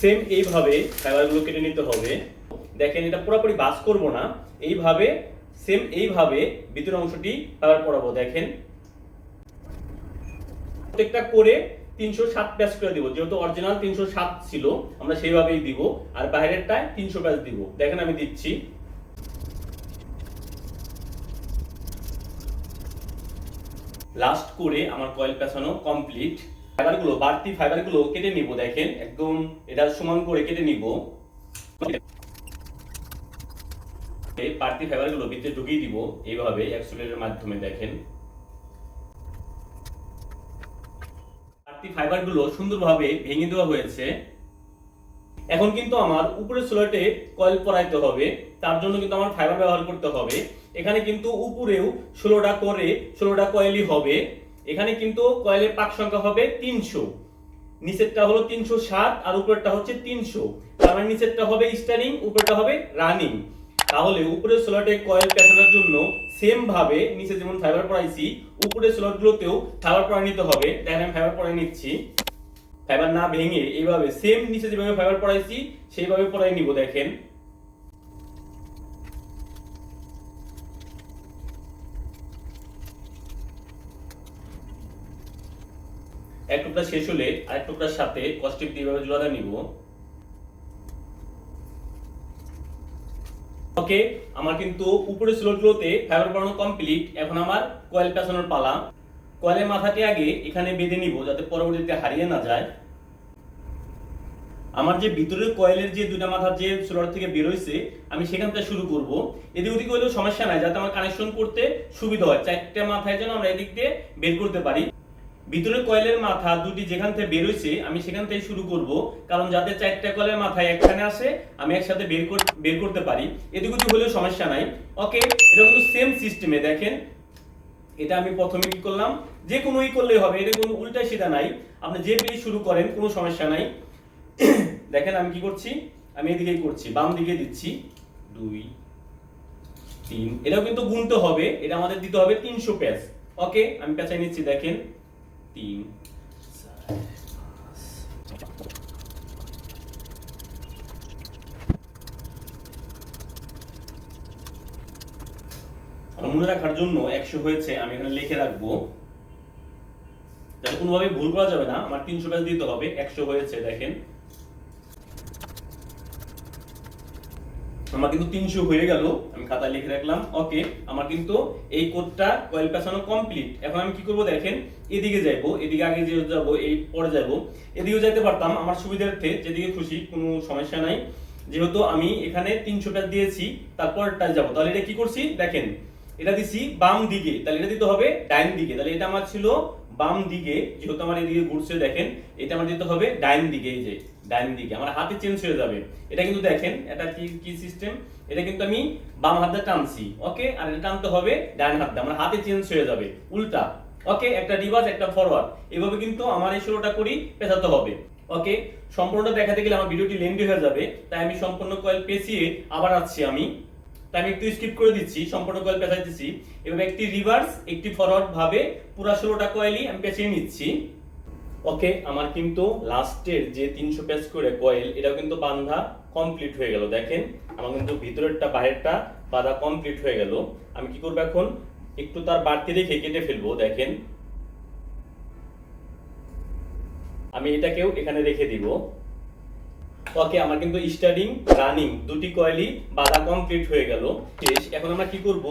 Same এইভাবে ফাইবারগুলো কেটে নিতে হবে। দেখেন এটা পুরোপুরি বাস করব না। এইভাবে সেম এইভাবে ভিতরের অংশটি ফাইবার পরাবো দেখেন। প্রত্যেকটা করে তিনশো সাত প্যাচ করে দিব। যেহেতু অরিজিনাল তিনশো সাত ছিল, আমরা সেইভাবেই দিব। আর বাইরেরটায় তিনশো প্যাচ দিব। দেখেন আমি দিচ্ছি। লাস্ট করে আমার কয়েল পেছানো কমপ্লিট ফাইবারগুলো, বাড়তি ফাইবারগুলো কেটে নিব, দেখেন, একদম এটা সমান করে কেটে নিব। এই বাড়তি ফাইবারগুলো ভিতরে ঢুকিয়ে দিব, এইভাবে এক্সট্রুডের মাধ্যমে, দেখেন। বাড়তি ফাইবারগুলো সুন্দরভাবে ভেঙে দেওয়া হয়েছে। এখন কিন্তু আমার উপরের সোলারটে কয়েল পরাইতে হবে, তার জন্য কিন্তু আমার ফাইবার ব্যবহার করতে হবে। এখানে কিন্তু উপরেও ষোলোটা করে ষোলোটা কয়েলই হবে। এখানে কিন্তু কয়েলের পাক সংখ্যা হবে তিনশো। নিচেরটা হলো তিনশো সাত আর উপরেরটা হচ্ছে তিনশো। তার মানে নিচেরটা হবে স্টারিং, উপরেরটা হবে রানিং। তাহলে উপরের সোলারটে কয়েল পেঁচানোর জন্য সেম ভাবে নিচে যেমন ফাইবার পড়াইছি, উপরের সোলারগুলোতেও ফাইবার পড়াই নিতে হবে। দেখেন আমি ফাইবার পড়াই নিচ্ছি। ফাইবার না ভেঙে এইভাবে সেম নিচে যেভাবে ফাইবার পড়াইছি, সেইভাবে পড়াই নিব, দেখেন। এক টুকরা শেষ হলে আরেক টুকরার সাথে কস্টিপ দিয়ে এইভাবে জোড়া নিব। ওকে, আমার কিন্তু উপরে স্লোটগুলোতে ফাইবার পড়ানো কমপ্লিট এখন আমার কয়েল পেছানোর পালা। কয়েলের মাথাটি আগে এখানে বেঁধে নিব যাতে পরবর্তীতে হারিয়ে না যায়। আমার যে ভিতরের কয়েলের যে দুটা মাথার যে সোলার থেকে বের হইছে, আমি সেখান থেকে শুরু করব। এদিক ওদিকে হলেও সমস্যা নাই, যাতে আমার কানেকশন করতে সুবিধা হয়। চারটা মাথায় যেন আমরা এদিক দিয়ে বের করতে পারি। ভিতরের কয়েলের মাথা দুটি যেখান থেকে বের হইছে আমি সেখান থেকে শুরু করব। কারণ যাতে চারটা কয়েলের মাথায় একখানে আসে আমি একসাথে বের বের করতে পারি। এদিক ওদিক হলেও সমস্যা নাই। ওকে, এটা কিন্তু সেম সিস্টেমে দেখেন। এটা আমি প্রথমে কি করলাম? যে কোনো ই করলেই হবে, এটা কোনো উল্টা সিধা নাই। আপনি যে পেজ শুরু করেন, কোনো সমস্যা নাই। দেখেন আমি কি করছি? আমি এদিকেই করছি, বাম দিকে দিচ্ছি। দুই, তিন। এটাও কিন্তু গুনতে হবে। এটা আমাদের দিতে হবে তিনশো প্যাচ। ওকে, আমি পেঁচাই নিচ্ছি, দেখেন। তিন। মনে রাখার জন্য একশো হয়েছে, আমি এখানে লিখে রাখব। যাতে কোনোভাবে ভুল করা যাবে না, আমার তিনশো প্যাচ দিতে হবে, একশো হয়েছে, দেখেন। আমার কিন্তু তিনশো হয়ে গেল, আমি খাতায় লিখে রাখলাম, ওকে, আমার কিন্তু এই কোডটা কয়েল পেছানো কমপ্লিট এখন আমি কি করব দেখেন, এদিকে যাইবো, এদিকে আগে যে যাব, এই পরে যাব এদিকেও যাইতে পারতাম, আমার সুবিধার্থে যেদিকে খুশি, কোনো সমস্যা নাই। যেহেতু আমি এখানে তিনশো প্যাচ দিয়েছি, তারপরটায় যাব। তাহলে এটা কি করছি? দেখেন, এটা দিছি বাম দিকে, তাহলে এটা দিতে হবে ডাইন দিকে। তাহলে এটা আমার ছিল বাম দিকে, যেহেতু আমার এদিকে ঘুরছে, দেখেন, এটা আমার দিতে হবে ডাইন দিকে, এই যে। ডাইন দিকে। আমার হাতে চেঞ্জ হয়ে যাবে। এটা কিন্তু দেখেন, এটা কি কি সিস্টেম এটা কিন্তু আমি বাম হাতে টানছি ওকে আর এটা টানতে হবে ডাইন হাতে আমার হাতে চেঞ্জ হয়ে যাবে, উল্টা ওকে একটা রিভার্স একটা ফরওয়ার্ড এভাবে কিন্তু আমার এই ষোলোটা করি, পেছাতে হবে ওকে সম্পূর্ণটা দেখাতে গেলে আমার ভিডিওটি লেন্দি হয়ে যাবে, তাই আমি সম্পূর্ণ কয়েল পেঁচিয়ে আবার আসছি আমি। তাই আমি একটু স্কিপ করে দিচ্ছি, সম্পূর্ণ কয়েল পেঁচাইতেছি। এভাবে একটি রিভার্স একটি ফরওয়ার্ড ভাবে পুরা ষোলোটা কয়েলই আমি পেঁচিয়ে নিচ্ছি। ওকে, আমার কিন্তু লাস্টের যে তিনশো পেজ করে কয়েল এটাও কিন্তু বান্ধা কমপ্লিট হয়ে গেল। দেখেন, আমার কিন্তু ভিতরেরটা বাইরেরটা বাঁধা কমপ্লিট হয়ে গেল। আমি কি করব এখন? একটু তার বাড়তি রেখে কেটে ফেলব, দেখেন। আমি এটাকেও এখানে রেখে দিব। ওকে, আমার কিন্তু স্টার্টিং রানিং দুটি কয়েলই বাঁধা কমপ্লিট হয়ে গেল। শেষ, এখন আমরা কি করব?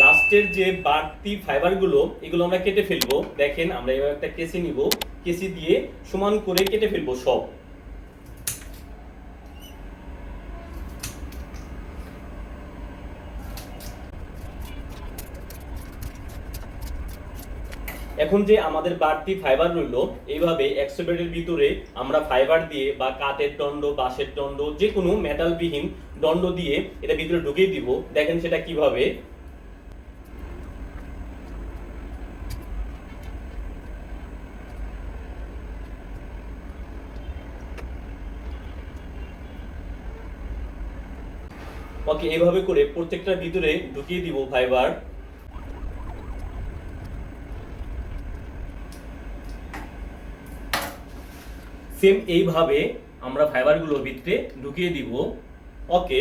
লাস্টের যে বাড়তি ফাইবারগুলো এগুলো আমরা কেটে ফেলব। দেখেন, আমরা এবার একটা কেসে নিব। কেসি দিয়ে সমান করে কেটে ফেলব সব। এখন যে আমাদের বাড়তি ফাইবার রইল, এইভাবে এক্সোবেটের ভিতরে আমরা ফাইবার দিয়ে বা কাঠের দণ্ড, বাঁশের দণ্ড যে কোনো মেটালবিহীন দণ্ড দিয়ে এটা ভিতরে ঢুকিয়ে দিব। দেখেন সেটা কীভাবে ওকে এইভাবে করে প্রত্যেকটার ভিতরে ঢুকিয়ে দিব, ফাইবার। সেম এইভাবে আমরা ফাইবারগুলো ভিতরে ঢুকিয়ে দিব। ওকে।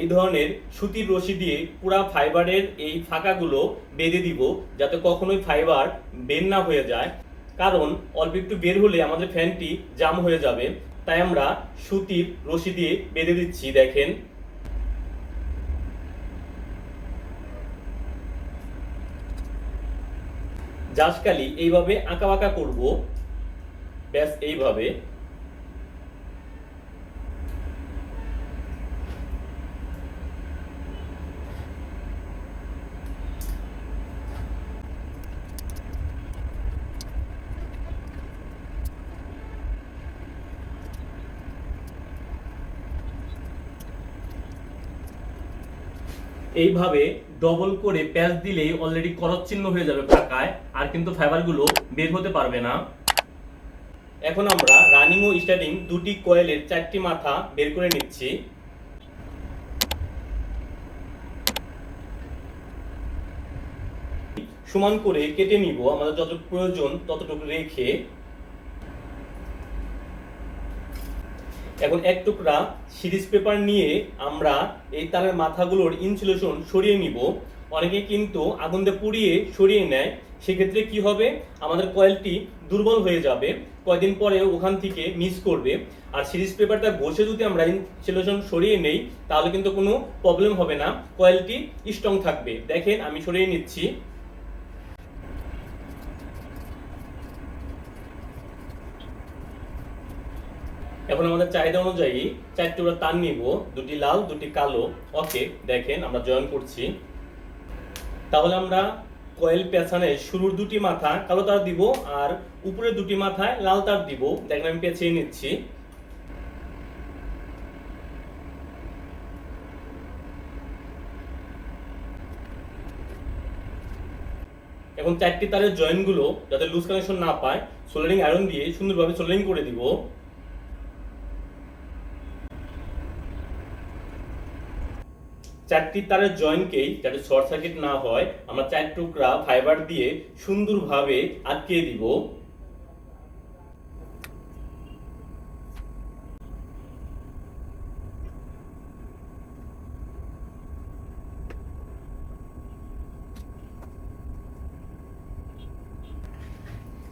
এই ধরনের সুতির রশি দিয়ে পুরা ফাইবারের এই ফাঁকাগুলো বেঁধে দিব, যাতে কখনোই ফাইবার বের না হয়ে যায়। কারণ, অল্প একটু বের হলে আমাদের ফ্যানটি জাম হয়ে যাবে। তাই আমরা সুতির রশি দিয়ে বেঁধে দিচ্ছি, দেখেন। জাসকালি এইভাবে আঁকা বাঁকা করব। ব্যাস, এইভাবে। এইভাবে ডবল করে প্যাচ দিলেই অলরেডি করত চিহ্ন হয়ে যাবে ফাঁকায়, আর কিন্তু ফাইবারগুলো বের হতে পারবে না। এখন আমরা রানিং ও স্টার্টিং দুটি কয়েলের চারটি মাথা বের করে নিচ্ছি। সমান করে কেটে নিব, আমাদের যতটুকু প্রয়োজন ততটুকু রেখে। এখন এক টুকরা সিরিজ পেপার নিয়ে আমরা এই তারের মাথাগুলোর ইনসুলেশন সরিয়ে নিব। অনেকে কিন্তু আগুন দিয়ে পুড়িয়ে সরিয়ে নেয়। সেক্ষেত্রে কি হবে? আমাদের কয়েলটি দুর্বল হয়ে যাবে, কয়েকদিন পরে ওখান থেকে মিস করবে। আর সিরিজ পেপারটা ঘষে যদি আমরা ইনসুলেশন সরিয়ে নেই, তাহলে কিন্তু কোনো প্রবলেম হবে না। কয়েলটি স্ট্রং থাকবে। দেখেন, আমি সরিয়ে নিচ্ছি। এখন আমাদের চাহিদা অনুযায়ী চারটি ওরা তার নিব। দুটি লাল, দুটি কালো। ওকে, দেখেন আমরা জয়েন করছি। তাহলে আমরা কয়েল পেছানে শুরুর দুটি মাথা কালো তার দিব আর উপরে দুটি মাথায় লাল তার দিব। দেখেন আমি পেঁচিয়ে নিচ্ছি। এখন চারটি তারের জয়েন্টগুলো যাতে লুজ কানেকশন না পায় সোল্ডারিং আয়রন দিয়ে সুন্দরভাবে সোল্ডারিং করে দিব। চারটি তারের জয়েন্টকেই যাতে শর্ট সার্কিট না হয়, আমরা চার টুকরা ফাইবার দিয়ে সুন্দরভাবে আটকে দিব।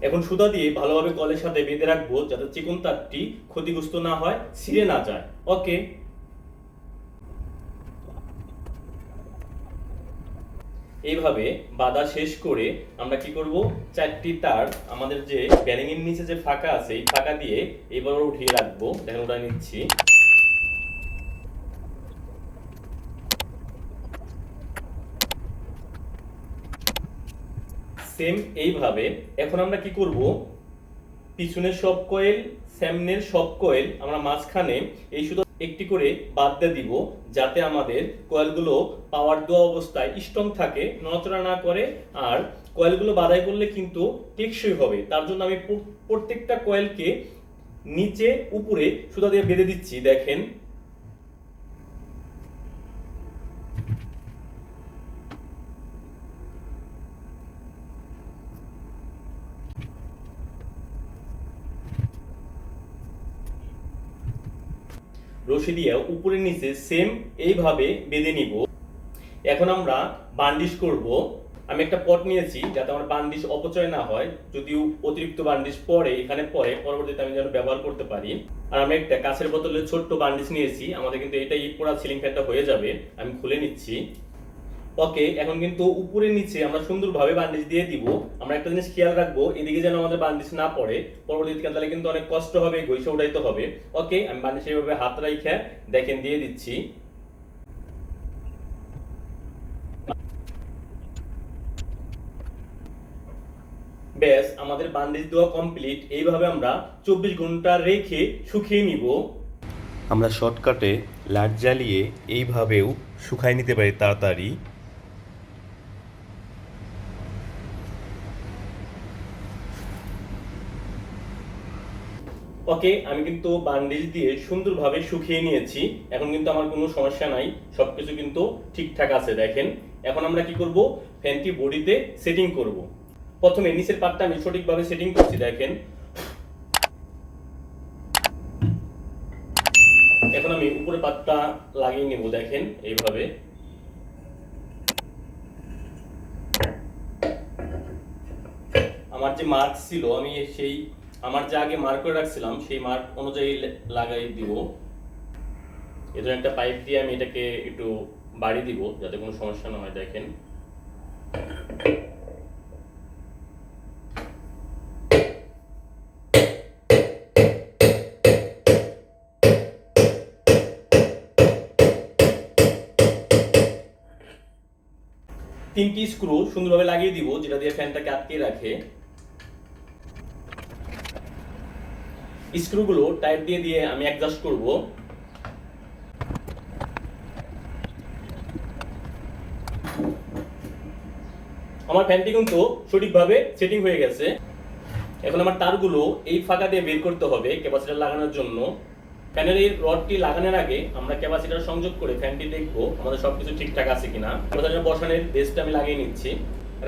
এখন সুতা দিয়ে ভালোভাবে কলের সাথে বেঁধে রাখব, যাতে চিকন তারটি ক্ষতিগ্রস্ত না হয়, ছিঁড়ে না যায়। ওকে এইভাবে বাধা শেষ করে আমরা কি করব? চারটি তার আমাদের যে ব্যারিং এর নিচে যে ফাঁকা আছে, এই ফাঁকা দিয়ে এবার উঠিয়ে রাখব। দেখেন ওটা নিচ্ছি। সেম এইভাবে এখন আমরা কি করব? পিছনের সব কয়েল, সামনের সব কয়েল আমরা মাঝখানে এই শুধু একটি করে বাদ দিয়ে দিব যাতে আমাদের কয়েলগুলো পাওয়ার দেওয়া অবস্থায় স্ট্রং থাকে, নড়াচড়া না করে, আর কয়েলগুলো বাদাই করলে কিন্তু টেকসই হবে। তার জন্য আমি প্রত্যেকটা কয়েলকে নিচে, উপরে সুতা দিয়ে বেঁধে দিচ্ছি। দেখেন রশি দিয়ে উপরে নিচে সেম এইভাবে বেঁধে নিব। এখন আমরা বান্ডিশ করব। আমি একটা পট নিয়েছি যাতে আমার বান্ডিশ অপচয় না হয়, যদিও অতিরিক্ত বান্ডিশ পরে, এখানে পরে, পরবর্তীতে আমি যেন ব্যবহার করতে পারি। আর আমি একটা কাঁচের বোতলে ছোট্ট বান্ডিশ নিয়েছি, আমাদের কিন্তু এটা এই পোড়া সিলিং ফ্যানটা হয়ে যাবে, আমি খুলে নিচ্ছি। ওকে, এখন কিন্তু উপরে নিচে আমরা সুন্দরভাবে বান্ডিশ দিয়ে দিব। আমরা একটা জিনিস খেয়াল রাখব, এদিকে যেন আমাদের বান্ডিশ না পড়ে। পরবর্তীতে তাহলে কিন্তু অনেক কষ্ট হবে গৈসে উঠাইতে হবে। ওকে, আমি বান্ডিশ এইভাবে হাত রাইখে, দেখেন, দিয়ে দিচ্ছি। ব্যাস, আমাদের বান্ডিশ দেওয়া কমপ্লিট এইভাবে আমরা চব্বিশ ঘণ্টা রেখে শুকিয়ে নিব। আমরা শর্টকাটে লাইট জ্বালিয়ে এইভাবেও শুকাই নিতে পারি তাড়াতাড়ি। ওকে আমি কিন্তু বান্ডিল দিয়ে সুন্দরভাবে শুকিয়ে নিয়েছি। এখন কিন্তু আমার কোনো সমস্যা নাই, সবকিছু কিন্তু ঠিকঠাক আছে, দেখেন। এখন আমরা কি করব? ফ্যানটি বডিতে সেটিং করব। প্রথমে নিচের পার্টটা আমি সঠিকভাবে সেটিং করছি, দেখেন। এখন আমি উপরে পাতটা লাগিয়ে নেব, দেখেন, এইভাবে। আমার যে মার্ক ছিল, আমি সেই আমার যে আগে মার্ক করে রাখছিলাম, সেই মার্ক অনুযায়ী লাগাই দিব। এজন্য একটা পাইপ দিয়ে আমি এটাকে একটু বাড়ি দিব, যাতে কোনো সমস্যা না হয়, দেখেন। তিনটি স্ক্রু সুন্দরভাবে লাগিয়ে দিব, যেটা দিয়ে ফ্যানটাকে আটকে রাখে। স্ক্রুগুলো টাইট দিয়ে দিয়ে আমি অ্যাডজাস্ট করব। আমার ফ্যানটি কিন্তু সঠিকভাবে সেটিং হয়ে গেছে। এখন আমার তারগুলো এই ফাঁকা দিয়ে বের করতে হবে ক্যাপাসিটার লাগানোর জন্য। ফ্যানের এই রডটি লাগানোর আগে আমরা ক্যাপাসিটার সংযোগ করে ফ্যানটি দেখব আমাদের সবকিছু ঠিকঠাক আছে কিনা। ক্যাপাসিটার বসানোর বেসটা আমি লাগিয়ে নিচ্ছি।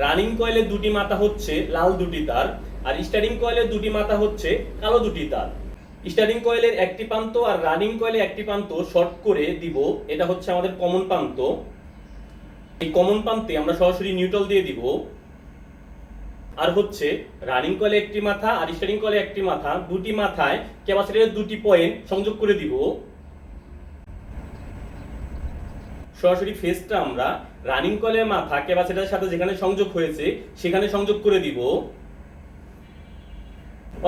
রানিং কয়েলের দুটি মাথা হচ্ছে লাল দুটি তার। আর স্টার্টিং কয়েলের দুটি মাথা হচ্ছে কালো দুটি তার। স্টার্টিং কয়েলের একটি প্রান্ত আর রানিং কয়েলের একটি প্রান্ত শর্ট করে দিব। এটা হচ্ছে আমাদের কমন প্রান্ত। এই কমন প্রান্তে আমরা সরাসরি নিউট্রাল দিয়ে দিব। আর হচ্ছে রানিং কয়েলে একটি মাথা আর স্টারিং কলে একটি মাথা, দুটি মাথায় ক্যাপাসিটরের দুটি পয়েন্ট সংযোগ করে দিব। সরাসরি ফেসটা আমরা রানিং কলের মাথা ক্যাপাসিটরের সাথে যেখানে সংযোগ হয়েছে, সেখানে সংযোগ করে দিব।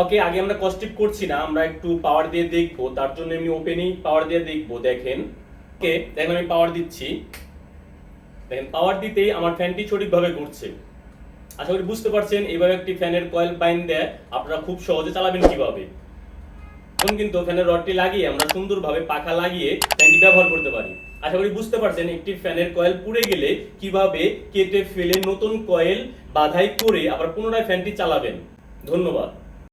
ওকে আগে আমরা কস্টিপ করছি না, আমরা একটু পাওয়ার দিয়ে দেখব, তার জন্য আমি ওপেনই পাওয়ার দিয়ে দেখব, দেখেন। ওকে দেখেন আমি পাওয়ার দিচ্ছি। দেখেন পাওয়ার দিতেই আমার ফ্যানটি সঠিকভাবে ঘুরছে। আশা করি বুঝতে পারছেন, এইভাবে একটি ফ্যানের কয়েল বাইন দেয়, আপনারা খুব সহজে চালাবেন কীভাবে। এখন কিন্তু ফ্যানের রডটি লাগিয়ে আমরা সুন্দরভাবে পাখা লাগিয়ে ফ্যানটি ব্যবহার করতে পারি। আশা করি বুঝতে পারছেন, একটি ফ্যানের কয়েল পুড়ে গেলে কীভাবে কেটে ফেলে নতুন কয়েল বাধাই করে আবার পুনরায় ফ্যানটি চালাবেন। ধন্যবাদ।